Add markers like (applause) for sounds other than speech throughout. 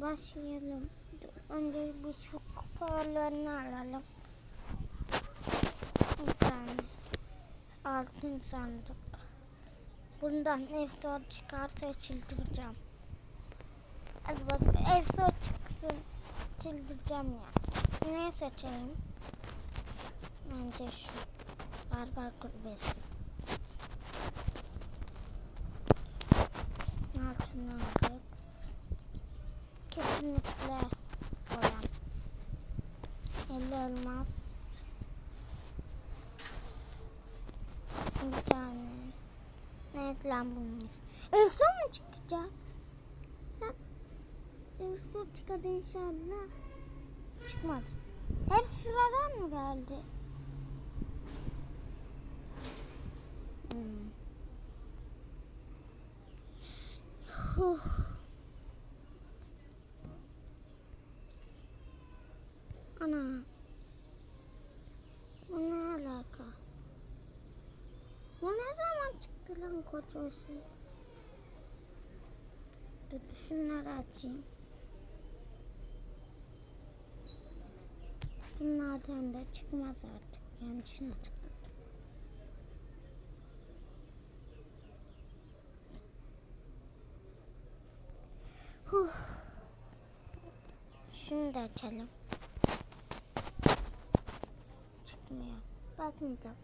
başlayalım. Önce bir şu kupalarını alalım. Bir. Altın sandık. Bundan Eftor çıkarsa çıldıracağım. Hadi bak Eftor çıksın. Çıldıracağım ya. Ne seçeyim? Bence şu. Barbar kulübesi. Kesinlikle boyam. 50 elmas. Bir tane. Evet lan bunun. Elsa mı çıkacak? Elsa çıkar inşallah. Çıkmadı. Hep sıradan mı geldi? Hmm. Huh. Ana. Bu ne alaka? Bu ne zaman çıktı lan koca şey? Dur şunları açayım. Bunlardan da çıkmaz artık. Yanlışına tıkladım. Huh. Şunu da açalım. Çıkmıyor. Bakmayacağım.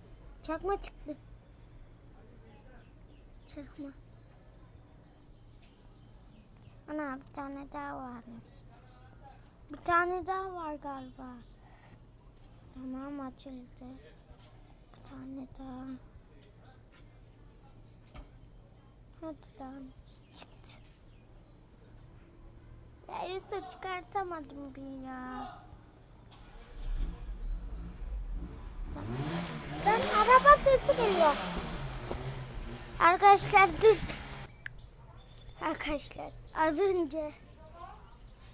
Çakma çıktı. Çakma. Ana bir tane daha varmış. Bir tane daha var galiba. Tamam açıldı. Bir tane daha. Hadi lan. Çıktı. Ya Yusuf çıkartamadım bir ya. Ben araba sesi geliyor. Arkadaşlar dur. Arkadaşlar az önce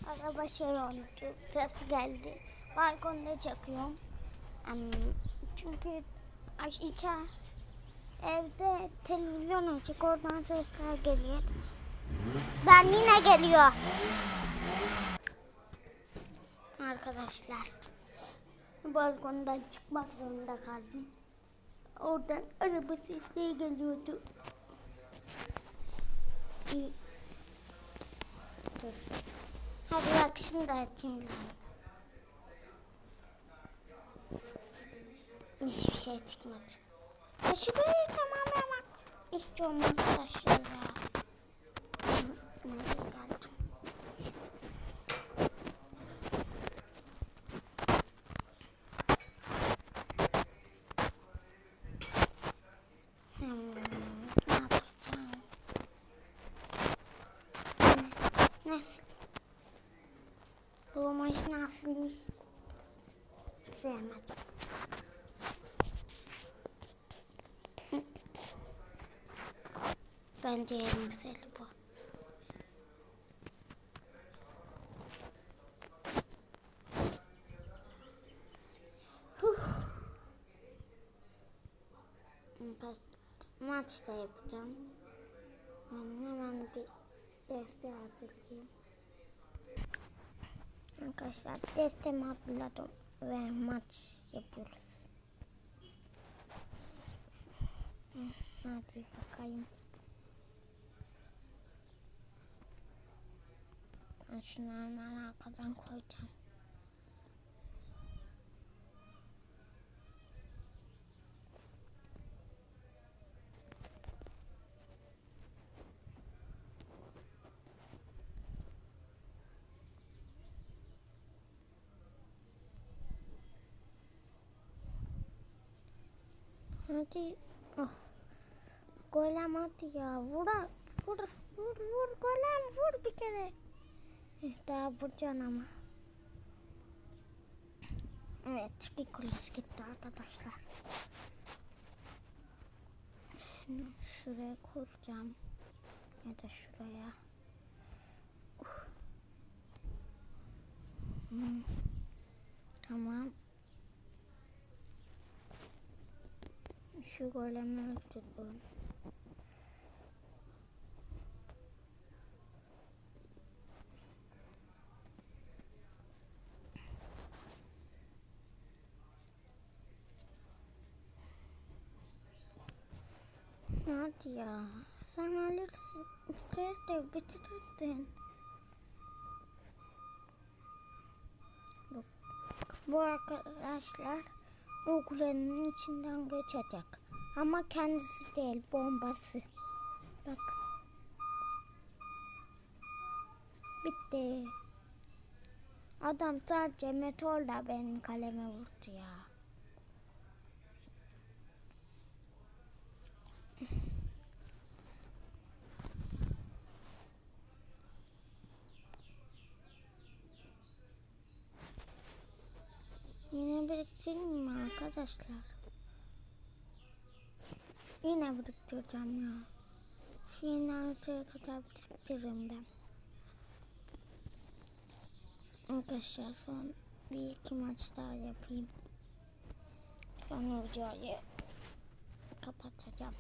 araba şey oldu. Sesi geldi. Balkonda çakıyorum. Çünkü içer evde televizyon açık oradan sesler geliyor. Ben yine geliyor. Arkadaşlar balkondan çıkmak zorunda kaldım. Oradan araba sesleri geliyordu. Dur. Hadi bak şimdi açayım lan. Hiçbir şey çıkmadı. Taşı böyle tamamen ama hiç olmaz taşıyor ya. Nereye geldim? Hmm, ne yapacağım? Ne? Ne? Bu maşın aslında sevmedim. Bence en güzeli bu. Maç da yapacağım. Ben hemen bir deste hazırlayayım. Arkadaşlar destemi hazırladım ve maç yapıyoruz. (laughs) Hadi bakayım. Ben hemen arkadan koyacağım. Hadi. Oh. Golem hadi ya. Vur, vur, vur, vur golem vur bir kere. Eh, Daha vuracaksın ama. Evet bir kulesi gitti arkadaşlar. Şunu şuraya kuracağım. Ya da şuraya. Uf. Hmm. Tamam. golemi öldürdüm. Hadi ya. Sen alırsın. Nerede bitirirsin. Bu, bu arkadaşlar o kulenin içinden geçecek. Ama kendisi değil bombası. Bak. Bitti. Adam sadece meteorla benim kaleme vurdu ya. Yine biriktirelim mi arkadaşlar? Yine biriktireceğim ya. Şu yeni haritaya kadar biriktiririm ben. Arkadaşlar son bir iki maç daha yapayım. Sonra videoyu kapatacağım.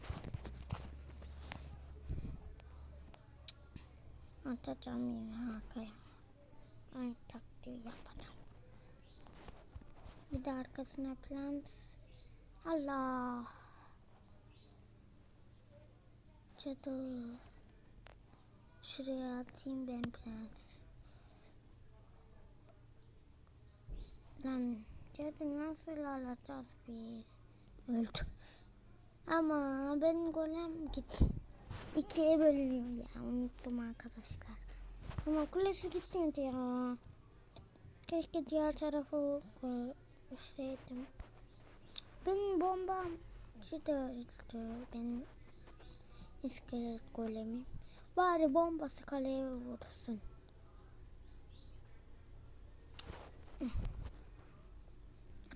Atacağım yine arkaya. Ay taktiği yapacağım. Bir de arkasına plant. Allah. Cadı. Şuraya atayım ben plant. Lan cadı nasıl alacağız biz? Öldü. Ama benim golem gitti. İkiye bölünüyor ya. Unuttum arkadaşlar. Ama kulesi gitmedi ya. Keşke diğer tarafı koysaydım. Benim bombam da öldü. Benim iskelet golemim. Bari bombası kaleye vursun.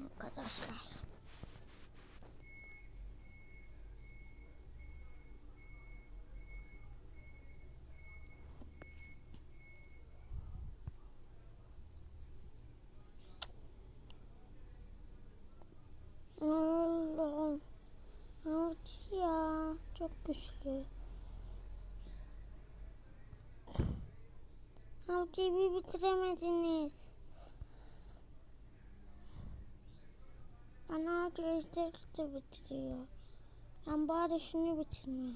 Arkadaşlar. Allah'ım. Evet ya. Çok güçlü. Avcıyı bitiremediniz. Bana avcı ejderi de bitiriyor. Ben bari şunu bitirme.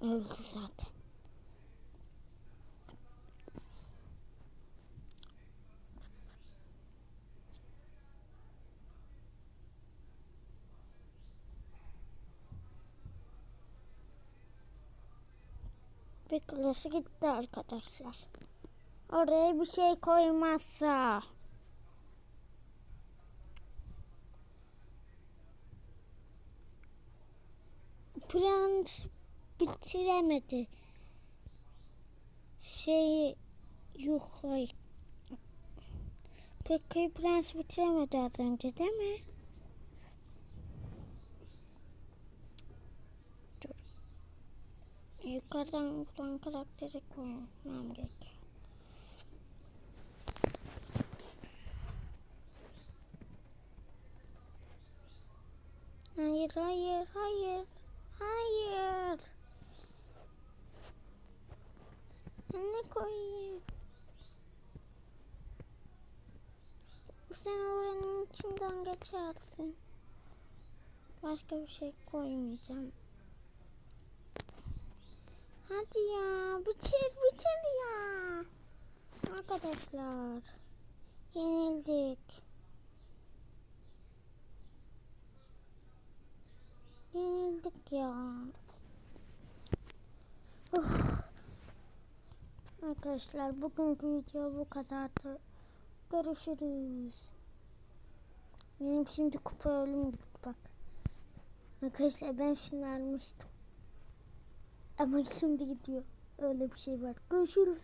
Öldü zaten. Bir kulesi gitti arkadaşlar. Oraya bir şey koymazsa. Prens bitiremedi. Şeyi yok hayır. Peki prens bitiremedi az önce değil mi? Yukarıdan buradan karakteri koymam gerek. Hayır, hayır, hayır. Hayır. Ne koyayım? Sen oranın içinden geçersin. Başka bir şey koymayacağım. Hadi ya bitir bitir ya. Arkadaşlar yenildik. Yenildik ya. Uf. Arkadaşlar bugünkü video bu kadardı. Görüşürüz. Benim şimdi kupa ölüm bak. Arkadaşlar ben şunu almıştım. Ama şimdi gidiyor. Öyle bir şey var. Görüşürüz.